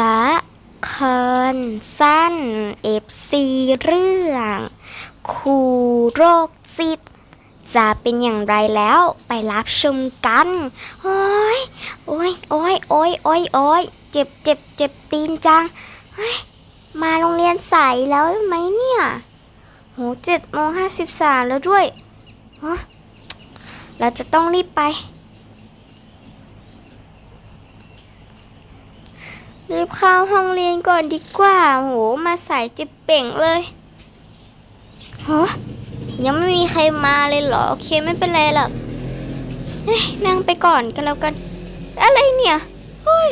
ละครสั้นเอฟซีเรื่องครูโรคจิตจะเป็นอย่างไรแล้วไปรับชมกัน โอ้ย โอ้ย โอ้ย โอ้ย โอ้ย โอ้ย เจ็บเจ็บเจ็บตีนจัง มาโรงเรียนสายแล้วไหมเนี่ย โหเจ็ดโมงห้าสิบสามแล้วด้วย เราจะต้องรีบไป รีบเข้าห้องเรียนก่อนดีกว่า โห มาสายจ็บเป่งเลยฮะยังไม่มีใครมาเลยเหรอ โอเคไม่เป็นไรหรอกเฮ้ยนั่งไปก่อนกันแล้วกัน อะไรเนี่ยเฮ้ย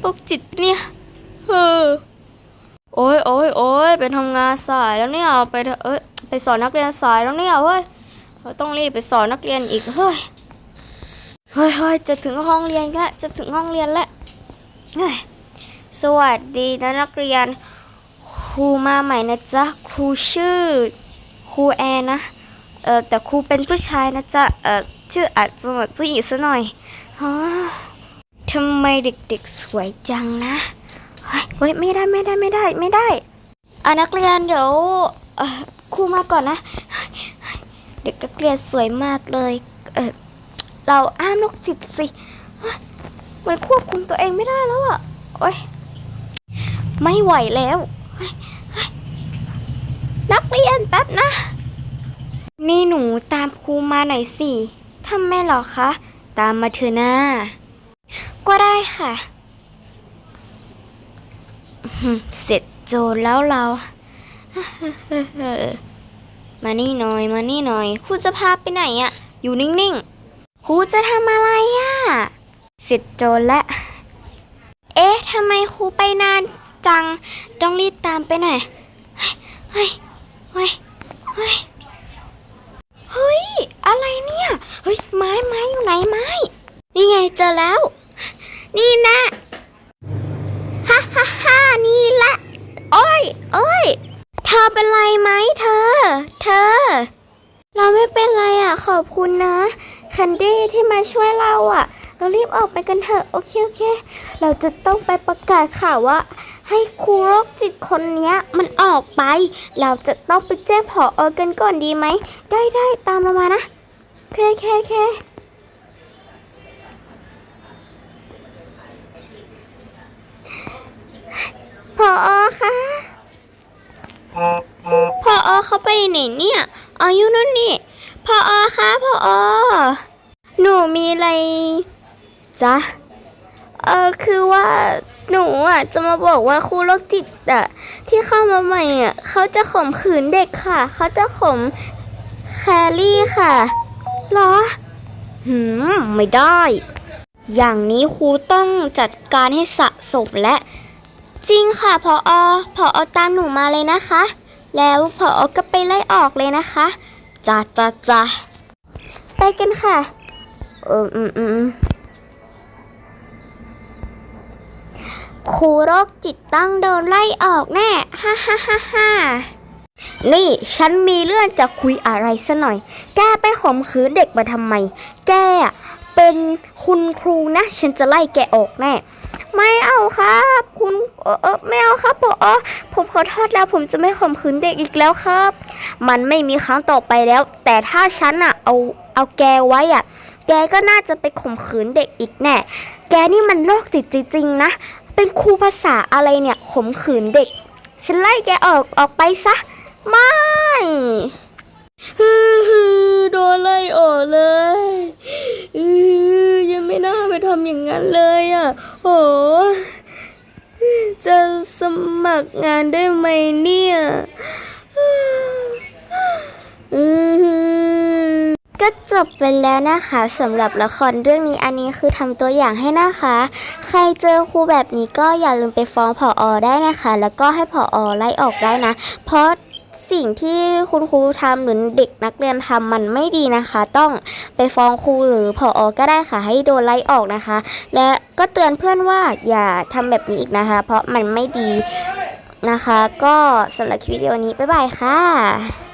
โรคจิตเนี่ยเออโอ้ยโอ้ยโอ้ยไปทำงานสายแล้วเนี่ยไปเอ้ยไปสอนนักเรียนสายแล้วเนี่ยเฮ้ยต้องรีบไปสอนนักเรียนอีกเฮ้ยเฮ้ยเฮ้ยจะถึงห้องเรียนแล้วจะถึงห้องเรียนแล้วเฮ้ย สวัสดีนะนักเรียน ครูมาใหม่นะจ๊ะ ครูชื่อ ครูแอนนะ เออแต่ครูเป็นผู้ชายนะจ๊ะ เออชื่ออาจจะเหมือนผู้หญิงซะหน่อยอทำไมเด็กๆสวยจังนะ เฮ้ยไม่ได้ไม่ได้ไม่ได้ไม่ได้อะนักเรียนเดี๋ยวครูมาก่อนนะ เด็กนักเรียนสวยมากเลย เออเราอ้ามนกจิตสิมันควบคุมตัวเองไม่ได้แล้วอะ โอ๊ย ไม่ไหวแล้ว นักเรียนแป๊บนะ นี่หนูตามครูมาหน่อยสิทำไมหรอคะ ตามมาเถอะนะก็ได้ค่ะเสร็จโจรแล้วเรามานี่หน่อย มานี่หน่อยครูจะพาไปไหนอะอยู่นิ่งๆครูจะทำอะไรอะเสร็จโจรแล้วเอ๊ะทำไมครูไปนาน จัง ต้องรีบตามไปหน่อย เฮ้ย เฮ้ย เฮ้ย เฮ้ย อะไรเนี่ย เฮ้ย ไม้ไม้อยู่ไหนไม้ นี่ไงเจอแล้ว นี่นะฮ่าฮ่าฮ่านี่ละโอ้ยโอ้ยเธอเป็นไรไหมเธอ เธอ เราไม่เป็นไรอะ ขอบคุณนะ คันดี้ที่มาช่วยเราอะ เรารีบออกไปกันเถอะโอเคโอเค เราจะต้องไปประกาศข่าวว่า ให้ครูโรคจิตคนนี้มันออกไป เราจะต้องไปแจ้งผออกันก่อนดีไหม ได้ได้ตามเรามานะโอเคโอเคโอเคผออคะผออเขาไปไหนเนี่ยอายุนั่นนี่ผออคะผออหนูมีอะไร จ๊ะ เออคือว่าหนูอะจะมาบอกว่าครูโรคจิตอะที่เข้ามาใหม่อะเขาจะข่มขืนเด็กค่ะ เขาจะข่มแครี่ค่ะเหรอ หืม ไม่ได้ อย่างนี้ครูต้องจัดการให้สะสมและ จริงค่ะพออพออตามหนูมาเลยนะคะ แล้วพออก็ไปไล่ออกเลยนะคะจ้าจ้าจ้าไปกันค่ะ เอออืมอืม ครูโรคจิตต้องโดนไล่ออกแน่ ฮ่าฮ่าฮ่าฮ่านี่ฉันมีเรื่องจะคุยอะไรซะหน่อย แกไปข่มขืนเด็กมาทำไม แกเป็นคุณครูนะ ฉันจะไล่แกออกแน่ ไม่เอาครับ คุณเออไม่เอาครับผมอผมขอโทษแล้วผมจะไม่ข่มขืนเด็กอีกแล้วครับ มันไม่มีครั้งต่อไปแล้ว แต่ถ้าฉันอะเอาเอาแกไว้อะแกก็น่าจะไปข่มขืนเด็กอีกแน่ แกนี่มันโรคจิตจริงๆนะ เป็นครูภาษาอะไรเนี่ยข่มขืนเด็ก ฉันไล่แกออกออกไปซะ ไม่ฮือฮือโดนไล่ออกเลยอือยังไม่น่าไปทำอย่างนั้นเลยอะโหจะสมัครงานได้ไหมเนี่ยอือ ก็จบไปแล้วนะคะสำหรับละครเรื่องนี้อันนี้คือทำตัวอย่างให้นะคะ ใครเจอครูแบบนี้ก็อย่าลืมไปฟ้องผออได้นะคะ แล้วก็ให้ผออไล่ออกได้นะ เพราะสิ่งที่คุณครูทำหรือเด็กนักเรียนทำมันไม่ดีนะคะ ต้องไปฟ้องครูหรือผออก็ได้ค่ะ ให้โดนไล่ออกนะคะ และก็เตือนเพื่อนว่าอย่าทำแบบนี้อีกนะคะ เพราะมันไม่ดีนะคะ ก็สำหรับคลิปวิดีโอนี้บ๊ายบายค่ะ